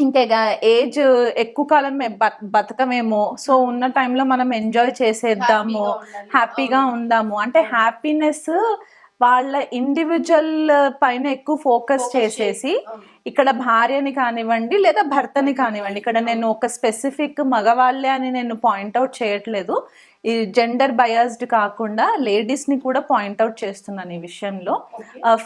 ఇంకా ఏజ్ ఎక్కువ కాలం బతకమేమో. సో ఉన్న టైంలో మనం ఎంజాయ్ చేసేద్దాము. హ్యాపీగా ఉందాము. అంటే హ్యాపీనెస్ వాళ్ళ ఇండివిజువల్ పైన ఎక్కువ ఫోకస్ చేసేసి. ఇక్కడ భార్యని కానివ్వండి లేదా భర్తని కానివ్వండి. ఇక్కడ నేను ఒక స్పెసిఫిక్ మగవాళ్ళే అని నేను పాయింట్అవుట్ చేయట్లేదు. ఈ జెండర్ బయాస్డ్ కాకుండా లేడీస్ని కూడా పాయింట్అవుట్ చేస్తున్నాను ఈ విషయంలో.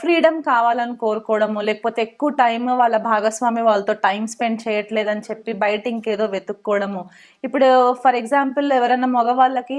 ఫ్రీడమ్ కావాలని కోరుకోవడము లేకపోతే ఎక్కువ టైం వాళ్ళ భాగస్వామి వాళ్ళతో టైం స్పెండ్ చేయట్లేదని చెప్పి బయట ఇంకేదో వెతుక్కోవడము. ఇప్పుడు ఫర్ ఎగ్జాంపుల్ ఎవరైనా మగవాళ్ళకి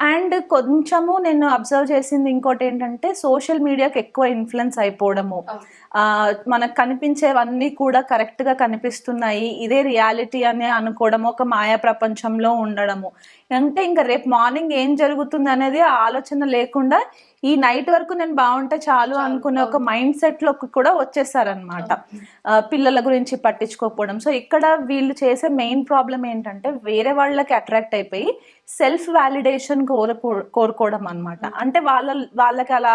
అండ్ కొంచెము నేను అబ్జర్వ్ చేసింది ఇంకోటి ఏంటంటే సోషల్ మీడియాకి ఎక్కువ ఇన్ఫ్లుయెన్స్ అయిపోవడము. ఆ, మనకు కనిపించేవన్నీ కూడా కరెక్ట్గా కనిపిస్తున్నాయి. ఇదే రియాలిటీ అని అనుకోవడం ఒక మాయా ప్రపంచంలో ఉండడము. అంటే ఇంకా రేపు మార్నింగ్ ఏం జరుగుతుంది అనేది ఆలోచన లేకుండా ఈ నైట్ వరకు నేను బాగుంటే చాలు అనుకునే ఒక మైండ్ సెట్లోకి కూడా వచ్చేసారనమాట పిల్లల గురించి పట్టించుకోకపోవడం. సో ఇక్కడ వీళ్ళు చేసే మెయిన్ ప్రాబ్లం ఏంటంటే వేరే వాళ్ళకి అట్రాక్ట్ అయిపోయి సెల్ఫ్ వ్యాలిడేషన్ కోరుకో కోరుకోవడం అనమాట అంటే వాళ్ళ వాళ్ళకి అలా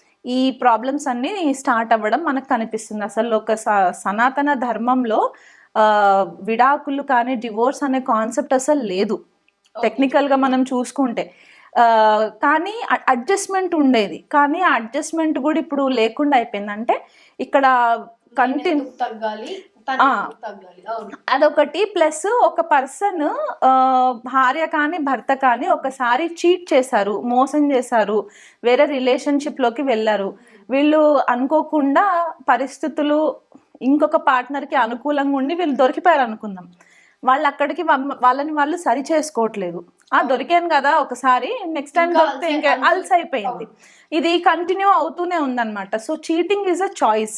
ఈ ప్రాబ్లమ్స్ అన్నీ స్టార్ట్ అవ్వడం మనకు కనిపిస్తుంది. అసలు ఒక సనాతన ధర్మంలో విడాకులు కానీ డివోర్స్ అనే కాన్సెప్ట్ అసలు లేదు. టెక్నికల్గా మనం చూసుకుంటే. కానీ అడ్జస్ట్మెంట్ ఉండేది. కానీ ఆ అడ్జస్ట్మెంట్ కూడా ఇప్పుడు లేకుండా అయిపోయింది. అంటే ఇక్కడ కంటిన్యూ తగ్గాలి? అదొకటి ప్లస్ ఒక పర్సన్ భార్య కానీ భర్త కానీ ఒకసారి చీట్ చేశారు మోసం చేశారు వేరే రిలేషన్షిప్లోకి వెళ్ళారు. వీళ్ళు అనుకోకుండా పరిస్థితులు ఇంకొక పార్ట్నర్కి అనుకూలంగా ఉండి వీళ్ళు దొరికిపోయారు అనుకుందాం. వాళ్ళు అక్కడికి వాళ్ళని వాళ్ళు సరి చేసుకోవట్లేదు. ఆ దొరికాను కదా ఒకసారి నెక్స్ట్ టైం దొరికితే ఇంకా అల్స్ అయిపోయింది ఇది కంటిన్యూ అవుతూనే ఉందన్నమాట. So cheating is a choice.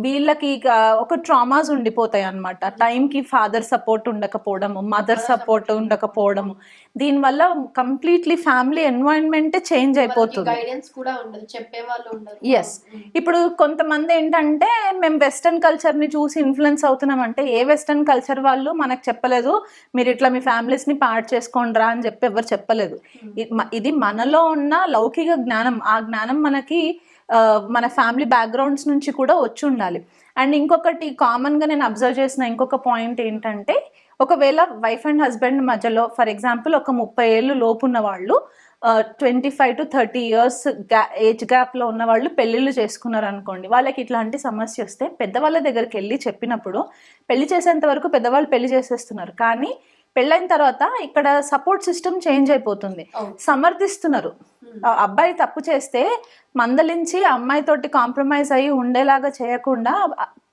వీళ్ళకి ఒక ట్రామాస్ ఉండిపోతాయి అనమాట టైంకి ఫాదర్ సపోర్ట్ ఉండకపోవడము మదర్ సపోర్ట్ ఉండకపోవడము. దీనివల్ల కంప్లీట్లీ ఫ్యామిలీ ఎన్వైరన్మెంట్ చేంజ్ అయిపోతుంది. గైడెన్స్ కూడా ఉండదు చెప్పే వాళ్ళు ఉండరు. Yes. ఇప్పుడు కొంతమంది ఏంటంటే మేము వెస్టర్న్ కల్చర్ని చూసి ఇన్ఫ్లుయెన్స్ అవుతున్నాం అంటే ఏ వెస్టర్న్ కల్చర్ వాళ్ళు మనకు చెప్పలేదు మీరు ఇట్లా మీ ఫ్యామిలీస్ని పాడు చేసుకోండి రా అని చెప్పి ఎవరు చెప్పలేదు. మ- ఇది మనలో ఉన్న లౌకిక జ్ఞానం. ఆ జ్ఞానం మనకి మన ఫ్యామిలీ బ్యాక్గ్రౌండ్స్ నుంచి కూడా వచ్చి ఉండాలి. అండ్ ఇంకొకటి కామన్గా నేను అబ్జర్వ్ చేసిన ఇంకొక పాయింట్ ఏంటంటే ఒకవేళ వైఫ్ అండ్ హస్బెండ్ మధ్యలో ఫర్ ఎగ్జాంపుల్ ఒక ముప్పై ఏళ్ళు లోపు ఉన్న వాళ్ళు twenty five to thirty years gap age గ్యాప్లో ఉన్న వాళ్ళు పెళ్ళిళ్ళు చేసుకున్నారు అనుకోండి వాళ్ళకి ఇట్లాంటి సమస్య వస్తే పెద్దవాళ్ళ దగ్గరికి వెళ్ళి చెప్పినప్పుడు పెళ్ళి చేసేంత వరకు పెద్దవాళ్ళు పెళ్ళి చేసేస్తున్నారు. కానీ పెళ్ళైన తర్వాత ఇక్కడ సపోర్ట్ సిస్టమ్ చేంజ్ అయిపోతుంది. సమర్థిస్తున్నారు. అబ్బాయి తప్పు చేస్తే మందలించి అమ్మాయితోటి కాంప్రమైజ్ అయ్యి ఉండేలాగా చేయకుండా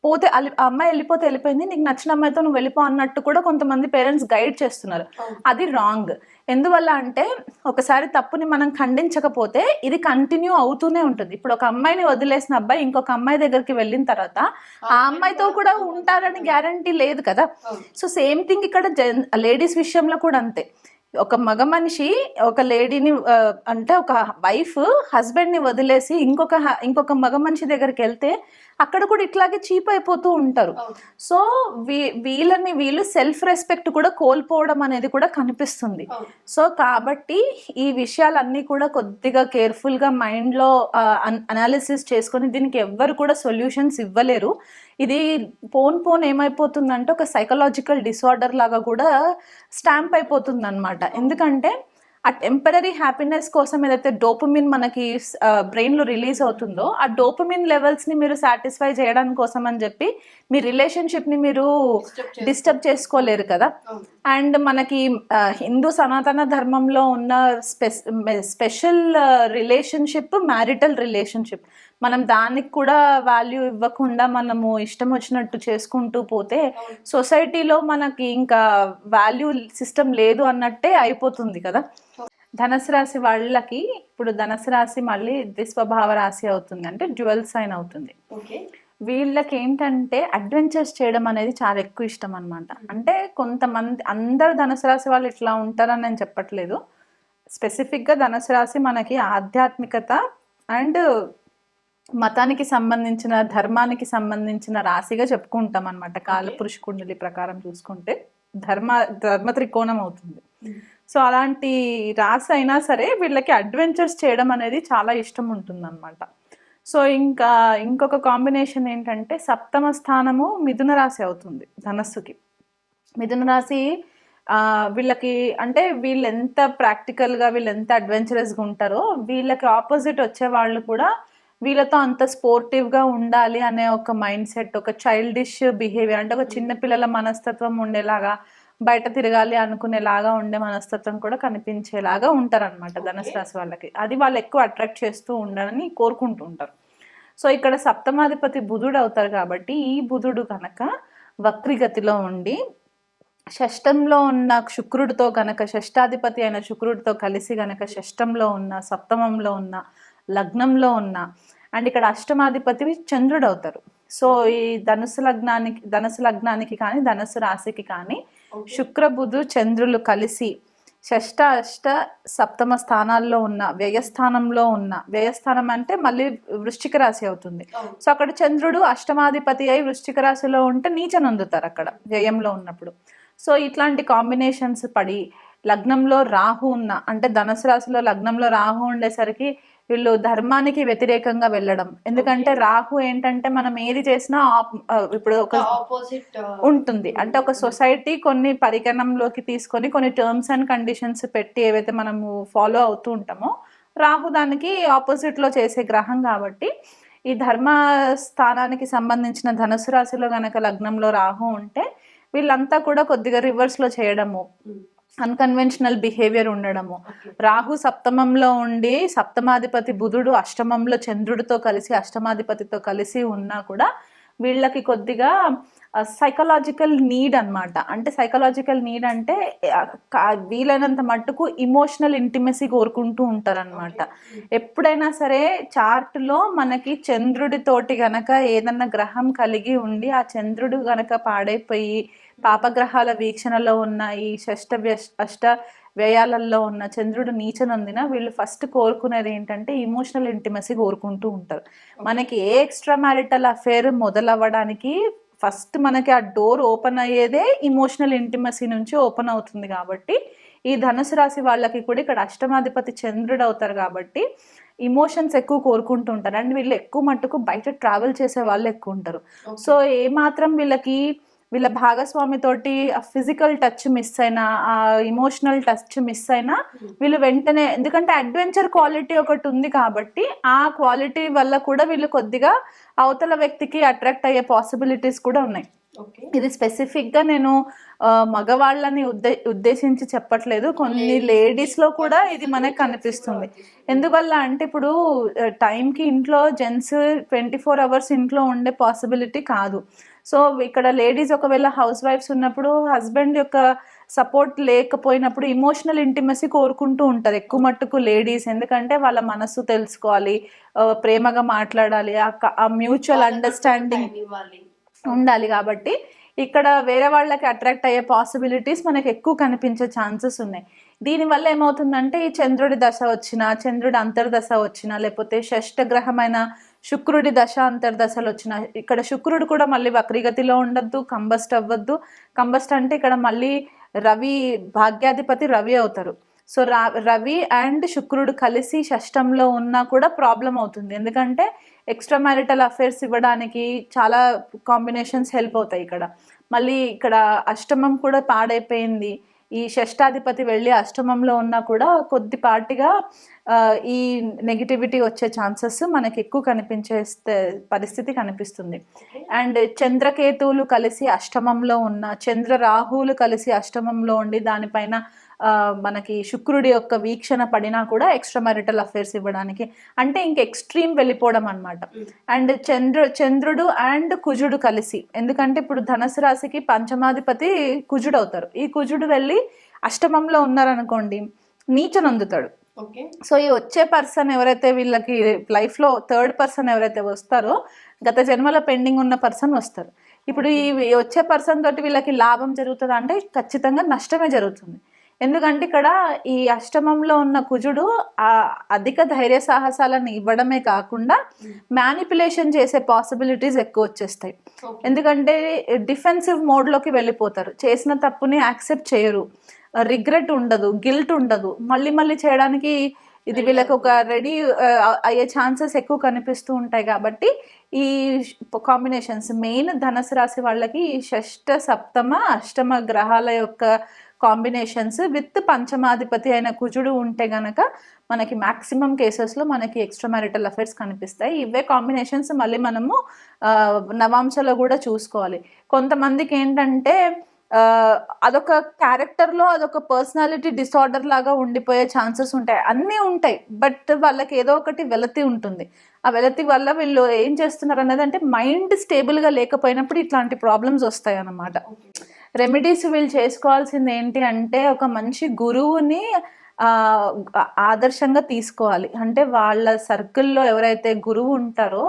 పోతే అమ్మాయి వెళ్ళిపోతే వెళ్ళిపోయింది నీకు నచ్చిన అమ్మాయితో నువ్వు వెళ్ళిపో అన్నట్టు కూడా కొంతమంది పేరెంట్స్ గైడ్ చేస్తున్నారు. అది రాంగ్. ఎందువల్ల అంటే ఒకసారి తప్పుని మనం ఖండించకపోతే ఇది కంటిన్యూ అవుతూనే ఉంటుంది. ఇప్పుడు ఒక అమ్మాయిని వదిలేసిన అబ్బాయి ఇంకొక అమ్మాయి దగ్గరికి వెళ్ళిన తర్వాత ఆ అమ్మాయితో కూడా ఉంటారని గ్యారంటీ లేదు కదా. సో సేమ్ థింగ్ ఇక్కడ లేడీస్ విషయంలో కూడా అంతే. ఒక మగ మనిషి ఒక లేడీని అంటే ఒక వైఫ్ హస్బెండ్ని వదిలేసి ఇంకొక ఇంకొక మగ మనిషి దగ్గరికి వెళ్తే అక్కడ కూడా ఇట్లాగే చీప్ అయిపోతూ ఉంటారు. సో వీ వీళ్ళని వీళ్ళు సెల్ఫ్ రెస్పెక్ట్ కూడా కోల్పోవడం అనేది కూడా కనిపిస్తుంది. సో కాబట్టి ఈ విషయాలన్నీ కూడా కొద్దిగా కేర్ఫుల్గా మైండ్లో అనాలిసిస్ చేసుకొని దీనికి ఎవ్వరు కూడా సొల్యూషన్స్ ఇవ్వలేరు. ఇది పోన్ పోన్ ఏమైపోతుందంటే ఒక సైకలాజికల్ డిసార్డర్ లాగా కూడా స్టాంప్ అయిపోతుంది అనమాట ఎందుకంటే ఆ టెంపరీ హ్యాపీనెస్ కోసం ఏదైతే డోపమిన్ మనకి బ్రెయిన్లో రిలీజ్ అవుతుందో ఆ డోపమిన్ లెవెల్స్ని మీరు సాటిస్ఫై చేయడం కోసం అని చెప్పి మీ రిలేషన్షిప్ని మీరు. డిస్టర్బ్ చేసుకోలేరు కదా. అండ్ మనకి హిందూ సనాతన ధర్మంలో ఉన్న special special relationship marital relationship మనం దానికి కూడా వాల్యూ ఇవ్వకుండా మనము ఇష్టం వచ్చినట్టు చేసుకుంటూ పోతే సొసైటీలో మనకి ఇంకా వాల్యూ సిస్టమ్ లేదు అన్నట్టే అయిపోతుంది కదా. ధనుసు రాశి వాళ్ళకి ఇప్పుడు ధనుసు రాశి మళ్ళీ ద్విస్వభావ రాశి అవుతుంది అంటే డ్యువల్ సైన్ అవుతుంది. వీళ్ళకి ఏంటంటే అడ్వెంచర్స్ చేయడం అనేది చాలా ఎక్కువ ఇష్టం అనమాట అంటే కొంతమంది అందరు ధనుసు రాశి వాళ్ళు ఇట్లా ఉంటారని నేను చెప్పట్లేదు. స్పెసిఫిక్గా ధనుసు రాశి మనకి ఆధ్యాత్మికత అండ్ మతానికి సంబంధించిన ధర్మానికి సంబంధించిన రాశిగా చెప్పుకుంటాం అనమాట కాలపురుష కుండలి ప్రకారం చూసుకుంటే ధర్మ ధర్మ త్రికోణం అవుతుంది. సో అలాంటి రాశి అయినా సరే వీళ్ళకి అడ్వెంచర్స్ చేయడం అనేది చాలా ఇష్టం ఉంటుందన్నమాట. సో ఇంకా ఇంకొక కాంబినేషన్ ఏంటంటే సప్తమ స్థానము మిథున రాశి అవుతుంది ధనస్సుకి. మిథున రాశి వీళ్ళకి అంటే వీళ్ళు ఎంత ప్రాక్టికల్గా వీళ్ళు ఎంత అడ్వెంచరస్గా ఉంటారో వీళ్ళకి ఆపోజిట్ వచ్చే వాళ్ళు కూడా వీళ్ళతో అంత స్పోర్టివ్గా ఉండాలి అనే ఒక మైండ్ సెట్ ఒక చైల్డిష్ బిహేవియర్ అంటే ఒక చిన్న పిల్లల మనస్తత్వం ఉండేలాగా బయట తిరగాలి అనుకునేలాగా ఉండే మనస్తత్వం కూడా కనిపించేలాగా ఉంటారనమాట ధనుసు రాశి వాళ్ళకి. అది వాళ్ళు ఎక్కువ అట్రాక్ట్ చేస్తూ ఉండాలని కోరుకుంటూ ఉంటారు. సో ఇక్కడ సప్తమాధిపతి బుధుడు అవుతారు కాబట్టి ఈ బుధుడు కనుక వక్రిగతిలో ఉండి షష్టంలో ఉన్న శుక్రుడితో గనక షష్టాధిపతి అయిన శుక్రుడితో కలిసి గనక షష్టంలో ఉన్న సప్తమంలో ఉన్న లగ్నంలో ఉన్న. అండ్ ఇక్కడ అష్టమాధిపతి చంద్రుడు అవుతారు సో ఈ ధనుసు లగ్నానికి ధనుసు లగ్నానికి కానీ ధనుసు రాశికి కానీ శుక్ర బుధు చంద్రులు కలిసి షష్ట అష్ట సప్తమ స్థానాల్లో ఉన్న వ్యయస్థానంలో ఉన్న వ్యయస్థానం అంటే మళ్ళీ వృశ్చిక రాశి అవుతుంది. సో అక్కడ చంద్రుడు అష్టమాధిపతి అయి వృశ్చిక రాశిలో ఉంటే నీచనందుతారు అక్కడ వ్యయంలో ఉన్నప్పుడు. సో ఇట్లాంటి కాంబినేషన్స్ పడి లగ్నంలో రాహు ఉన్న అంటే ధనుసు రాశిలో లగ్నంలో రాహు ఉండేసరికి వీళ్ళు ధర్మానికి వ్యతిరేకంగా వెళ్ళడం. ఎందుకంటే రాహు ఏంటంటే మనం ఏది చేసినా ఇప్పుడు ఒక ఆపోజిట్ ఉంటుంది. అంటే ఒక సొసైటీ కొన్ని పరిగణంలోకి తీసుకొని కొన్ని టర్మ్స్ అండ్ కండిషన్స్ పెట్టి ఏవైతే మనము ఫాలో అవుతూ ఉంటామో రాహు దానికి ఆపోజిట్లో చేసే గ్రహం కాబట్టి ఈ ధర్మ స్థానానికి సంబంధించిన ధనుసు రాశిలో గనక లగ్నంలో రాహు ఉంటే వీళ్ళంతా కూడా కొద్దిగా రివర్స్లో చేయడము. అన్కన్వెన్షనల్ బిహేవియర్ ఉండడము. రాహు సప్తమంలో ఉండి సప్తమాధిపతి బుధుడు అష్టమంలో చంద్రుడితో కలిసి అష్టమాధిపతితో కలిసి ఉన్నా కూడా వీళ్ళకి కొద్దిగా సైకలాజికల్ నీడ్ అన్నమాట. అంటే సైకలాజికల్ నీడ్ అంటే వీలైనంత మట్టుకు ఇమోషనల్ ఇంటిమసీ కోరుకుంటూ ఉంటారనమాట ఎప్పుడైనా సరే చార్ట్లో మనకి చంద్రుడితోటి గనక ఏదన్నా గ్రహం కలిగి ఉండి ఆ చంద్రుడు గనక పాడైపోయి పాపగ్రహాల వీక్షణలో ఉన్న ఈ షష్ట అష్ట వ్యయాలలో ఉన్న చంద్రుడు నీచనందిన వీళ్ళు ఫస్ట్ కోరుకునేది ఏంటంటే ఇమోషనల్ ఇంటిమసీ కోరుకుంటూ ఉంటారు. మనకి ఏ ఎక్స్ట్రా మ్యారిటల్ అఫేర్ మొదలవ్వడానికి ఫస్ట్ మనకి ఆ డోర్ ఓపెన్ అయ్యేదే ఇమోషనల్ ఇంటిమసీ నుంచి ఓపెన్ అవుతుంది కాబట్టి ఈ ధనుసు రాశి వాళ్ళకి కూడా ఇక్కడ అష్టమాధిపతి చంద్రుడు అవుతారు కాబట్టి ఇమోషన్స్ ఎక్కువ కోరుకుంటూ ఉంటారు. అండ్ వీళ్ళు ఎక్కువ మట్టుకు బయట ట్రావెల్ చేసే వాళ్ళు ఎక్కువ ఉంటారు. సో ఏ మాత్రం వీళ్ళకి వీళ్ళ భాగస్వామితోటి ఫిజికల్ టచ్ మిస్ అయినా ఆ ఇమోషనల్ టచ్ మిస్ అయినా వీళ్ళు వెంటనే ఎందుకంటే అడ్వెంచర్ క్వాలిటీ ఒకటి ఉంది కాబట్టి ఆ క్వాలిటీ వల్ల కూడా వీళ్ళు కొద్దిగా అవతల వ్యక్తికి అట్రాక్ట్ అయ్యే పాసిబిలిటీస్ కూడా ఉన్నాయి. ఇది స్పెసిఫిక్గా నేను మగవాళ్ళని ఉద్దే ఉద్దేశించి చెప్పట్లేదు. కొన్ని లేడీస్లో కూడా ఇది మనకు కనిపిస్తుంది. ఎందువల్ల అంటే ఇప్పుడు టైంకి ఇంట్లో జెంట్స్ ట్వంటీ ఫోర్ అవర్స్ ఇంట్లో ఉండే పాసిబిలిటీ కాదు. సో ఇక్కడ లేడీస్ ఒకవేళ హౌస్ వైఫ్స్ ఉన్నప్పుడు హస్బెండ్ యొక్క సపోర్ట్ లేకపోయినప్పుడు ఇమోషనల్ ఇంటిమసీ కోరుకుంటూ ఉంటారు. ఎక్కువ మట్టుకు లేడీస్. ఎందుకంటే వాళ్ళ మనసు తెలుసుకోవాలి ప్రేమగా మాట్లాడాలి ఆ మ్యూచువల్ అండర్స్టాండింగ్ ఇవ్వాలి. ఉండాలి కాబట్టి ఇక్కడ వేరే వాళ్ళకి అట్రాక్ట్ అయ్యే పాసిబిలిటీస్ మనకు ఎక్కువ కనిపించే ఛాన్సెస్ ఉన్నాయి. దీనివల్ల ఏమవుతుందంటే ఈ చంద్రుడి దశ వచ్చిన చంద్రుడి అంతర్దశ వచ్చిన లేకపోతే షష్ఠ గ్రహమైన శుక్రుడి దశ అంతర్దశలు వచ్చిన ఇక్కడ శుక్రుడు కూడా మళ్ళీ వక్రీగతిలో ఉండద్దు కంబస్ట్ అవ్వద్దు కంబస్ట్ అంటే ఇక్కడ మళ్ళీ రవి భాగ్యాధిపతి రవి అవుతారు. సో రా రవి అండ్ శుక్రుడు కలిసి షష్టంలో ఉన్నా కూడా ప్రాబ్లం అవుతుంది. ఎందుకంటే ఎక్స్ట్రా మ్యారిటల్ అఫైర్స్ ఇవ్వడానికి చాలా కాంబినేషన్స్ హెల్ప్ అవుతాయి ఇక్కడ. మళ్ళీ ఇక్కడ అష్టమం కూడా పాడైపోయింది. ఈ షష్టాధిపతి వెళ్ళి అష్టమంలో ఉన్నా కూడా కొద్దిపాటిగా ఈ నెగిటివిటీ వచ్చే ఛాన్సెస్ మనకి ఎక్కువ కనిపించే స్థ- పరిస్థితి కనిపిస్తుంది. అండ్ చంద్రకేతువులు కలిసి అష్టమంలో ఉన్న చంద్ర రాహువులు కలిసి అష్టమంలో ఉండి దానిపైన మనకి శుక్రుడి యొక్క వీక్షణ పడినా కూడా ఎక్స్ట్రా మ్యారిటల్ అఫైర్స్ ఇవ్వడానికి. అంటే ఇంక ఎక్స్ట్రీమ్ వెళ్ళిపోవడం అనమాట అండ్ చంద్రు చంద్రుడు అండ్ కుజుడు కలిసి. ఎందుకంటే ఇప్పుడు ధనుసు రాశికి పంచమాధిపతి కుజుడు అవుతారు ఈ కుజుడు వెళ్ళి అష్టమంలో ఉన్నారనుకోండి నీచనందుతాడు ఓకే. సో ఈ వచ్చే పర్సన్ ఎవరైతే వీళ్ళకి లైఫ్లో థర్డ్ పర్సన్ ఎవరైతే వస్తారో గత జన్మలో పెండింగ్ ఉన్న పర్సన్ వస్తారు. ఇప్పుడు ఈ ఈ వచ్చే పర్సన్ తోటి వీళ్ళకి లాభం జరుగుతుంది అంటే ఖచ్చితంగా నష్టమే జరుగుతుంది. ఎందుకంటే ఇక్కడ ఈ అష్టమంలో ఉన్న కుజుడు ఆ అధిక ధైర్య సాహసాలను ఇవ్వడమే కాకుండా మ్యానిపులేషన్ చేసే పాసిబిలిటీస్ ఎక్కువ వచ్చేస్తాయి. ఎందుకంటే డిఫెన్సివ్ మోడ్లోకి వెళ్ళిపోతారు. చేసిన తప్పుని యాక్సెప్ట్ చేయరు. రిగ్రెట్ ఉండదు గిల్ట్ ఉండదు. మళ్ళీ మళ్ళీ చేయడానికి ఇది వీళ్ళకి ఒక రెడీ అయ్యే ఛాన్సెస్ ఎక్కువ కనిపిస్తూ ఉంటాయి కాబట్టి ఈ కాంబినేషన్స్ మెయిన్ ధనుసు రాశి వాళ్ళకి ఈ షష్ట సప్తమ అష్టమ గ్రహాల యొక్క కాంబినేషన్స్ విత్ పంచమాధిపతి అయిన కుజుడు ఉంటే గనక మనకి మ్యాక్సిమం కేసెస్లో మనకి ఎక్స్ట్రా మ్యారిటల్ అఫైర్స్ కనిపిస్తాయి. ఇవే కాంబినేషన్స్ మళ్ళీ మనము నవాంశలో కూడా చూసుకోవాలి. కొంతమందికి ఏంటంటే అదొక క్యారెక్టర్లో అదొక పర్సనాలిటీ డిసార్డర్ లాగా ఉండిపోయే ఛాన్సెస్ ఉంటాయి. అన్నీ ఉంటాయి. బట్ వాళ్ళకి ఏదో ఒకటి వెలతి ఉంటుంది. ఆ వెలతి వల్ల వీళ్ళు ఏం చేస్తున్నారు అన్నది అంటే మైండ్ స్టేబుల్గా లేకపోయినప్పుడు ఇట్లాంటి ప్రాబ్లమ్స్ వస్తాయి అన్నమాట రెమెడీస్ వీళ్ళు చేసుకోవాల్సింది ఏంటి అంటే ఒక మంచి గురువుని ఆదర్శంగా తీసుకోవాలి. అంటే వాళ్ళ సర్కిల్లో ఎవరైతే గురువు ఉంటారో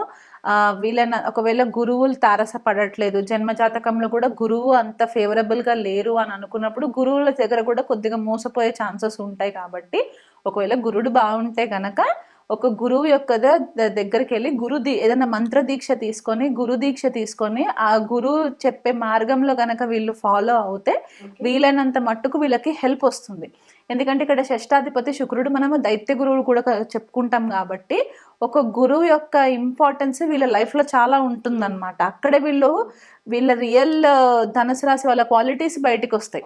ఆ, వీళ్ళని ఒకవేళ గురువులు తారసపడట్లేదు జన్మజాతకంలో కూడా గురువు అంత ఫేవరబుల్గా లేరు అని అనుకున్నప్పుడు గురువుల దగ్గర కూడా కొద్దిగా మోసపోయే ఛాన్సెస్ ఉంటాయి కాబట్టి ఒకవేళ గురుడు బాగుంటే గనక ఒక గురువు యొక్క దగ్గరికి వెళ్ళి గురు దీ ఏదైనా మంత్ర దీక్ష తీసుకొని గురు దీక్ష తీసుకొని ఆ గురువు చెప్పే మార్గంలో గనక వీళ్ళు ఫాలో అవుతే వీలైనంత మట్టుకు వీళ్ళకి హెల్ప్ వస్తుంది. ఎందుకంటే ఇక్కడ షష్టాధిపతి శుక్రుడు మనము దైత్య గురువులు కూడా చెప్పుకుంటాం కాబట్టి ఒక గురువు యొక్క ఇంపార్టెన్స్ వీళ్ళ లైఫ్లో చాలా ఉంటుందన్నమాట. అక్కడే వీళ్ళు వీళ్ళ రియల్ ధనుసు రాశి వాళ్ళ క్వాలిటీస్ బయటికి వస్తాయి.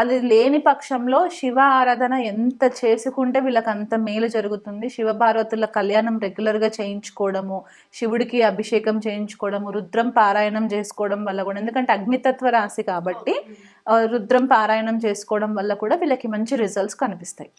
అది లేని పక్షంలో శివ ఆరాధన ఎంత చేసుకుంటే వీళ్ళకి అంత మేలు జరుగుతుంది. శివ పార్వతుల కళ్యాణం రెగ్యులర్గా చేయించుకోవడము శివుడికి అభిషేకం చేయించుకోవడము రుద్రం పారాయణం చేసుకోవడం వల్ల కూడా ఎందుకంటే అగ్నితత్వ రాశి కాబట్టి రుద్రం పారాయణం చేసుకోవడం వల్ల కూడా వీళ్ళకి మంచి రిజల్ట్స్ కనిపిస్తాయి.